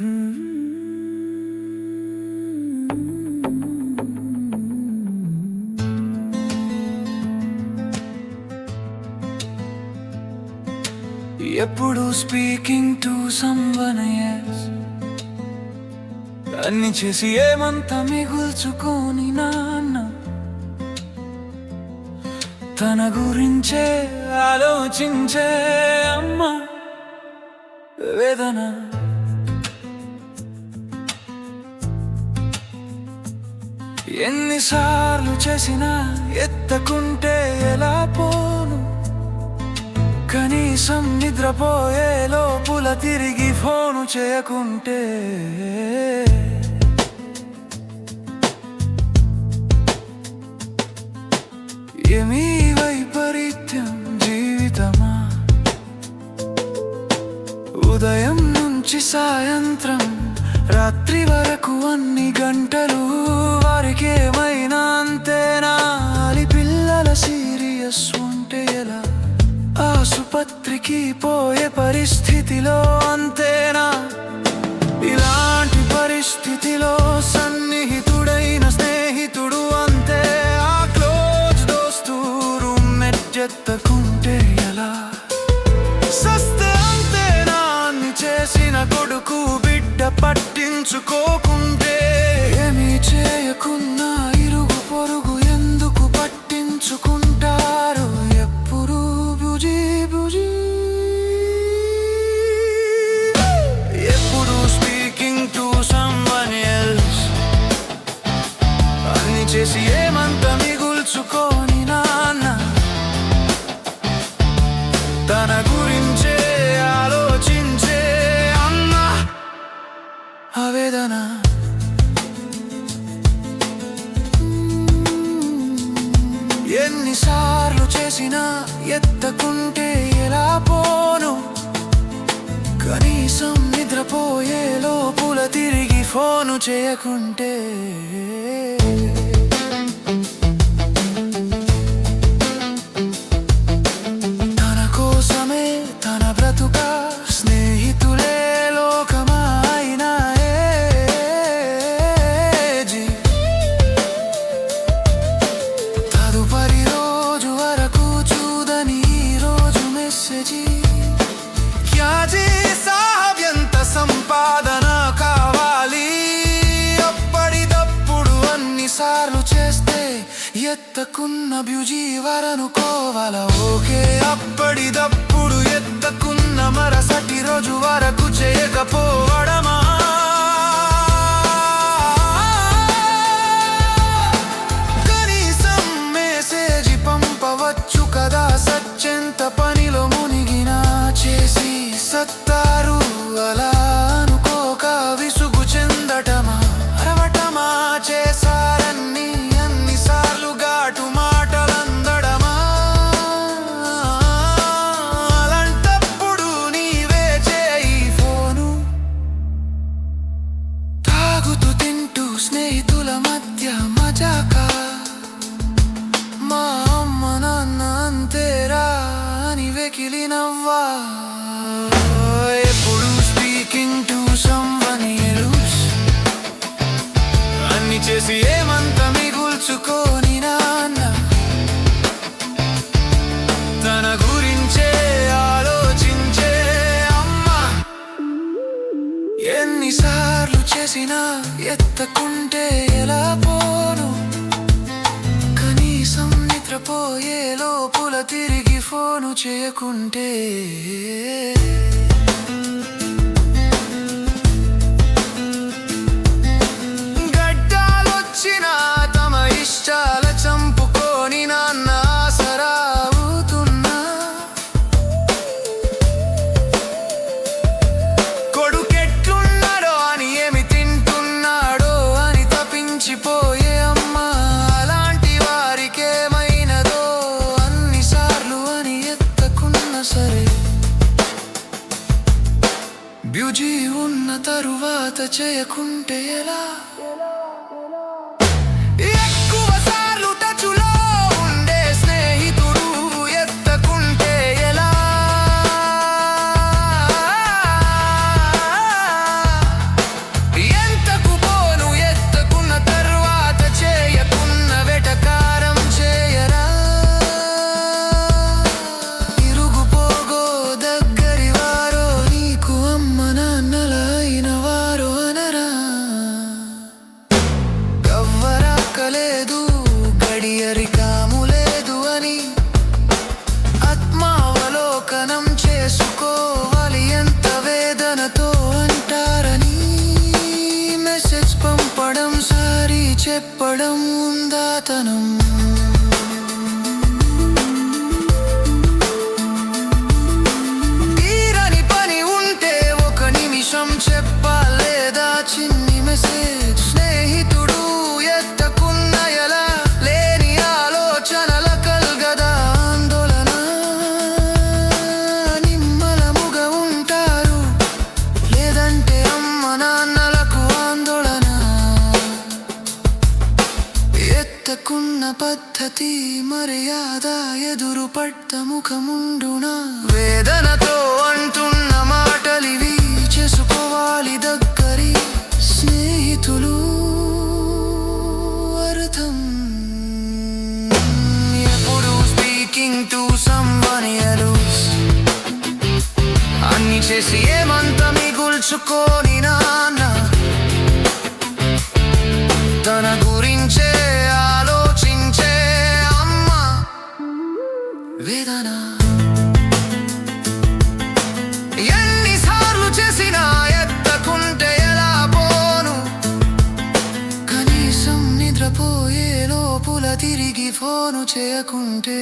ఎప్పుడు speaking to someone yes అన్ని చేసి ఏమంత మిగుల్చుకొని నాన్న. తన గురించే ఆలోచించే అమ్మ. వేదన ఎన్నిసార్లు చేసినా ఎత్తకుంటే ఎలా పోను? కనీసం నిద్రపోయే లోపుల తిరిగి ఫోను చేయకుంటే. ఏమీ వైపరీత్యం జీవితమా? ఉదయం నుంచి సాయంత్రం రాత్రి వరకు అన్ని గంటలు వారికి ఏమైనా అంతేనా? అని పిల్లల సీరియస్ ఉంటే ఎలా? ఆసుపత్రికి పోయి ఆవేదన. ఎన్నిసార్లు చేసినా ఎత్తకుంటే ఎలా పోను? కనీసం నిద్రపోయే లోపుల తిరిగి ఫోను చేయకుంటే ఎత్తకున్న బ్యూజీ వరనుకోవాల ఓకే. అప్పటిదప్పుడు ఎత్తకున్న మరసటి రోజు వరకు చేయకపోవడమా? స్నేహితుల మధ్య మజాకా మా అమ్మ నాన్న అంతేరా అని వెకిలి నవ్వా ఎప్పుడు స్పీకింగ్ టు సమ్వన్ అన్ని చేసి ఏమంత మిగుల్చుకోని నాన్న తన గురించే ఆలోచించే అమ్మ ఎన్నిసార్లు చేసినా ఎత్తకుంటే ఎలా పోను? కనీసం నిద్రపోయే లోపుల తిరిగి ఫోను చేయకుంటే తరువాత చేయకుంటే ఎలా? దొరకలేదు గడియరికాము లేదు అని. ఆత్మావలోకనం చేసుకోవాలి ఎంత వేదనతో అంటారని. మెసేజ్ పంపడం సారీ చెప్పడం ఉందాతనం. చెప్పలేదా చిన్ని మెసేజ్? పద్ధతి మర్యాద ఎదురు పట్ట వేదనతో అంటున్న మాటలివి చేసుకోవాలి దగ్గరి స్నేహితులు అర్థం. ఎప్పుడు స్పీకింగ్ టు సమ్వన్ అన్ని చేసి ఏమంత మిగుల్చుకొని వేదన? ఎన్నిసార్లు చేసినా ఎత్తకుంటే ఎలా పోను? కనీసం నిద్రపోయే లోపుల తిరిగి ఫోను చేయకుంటే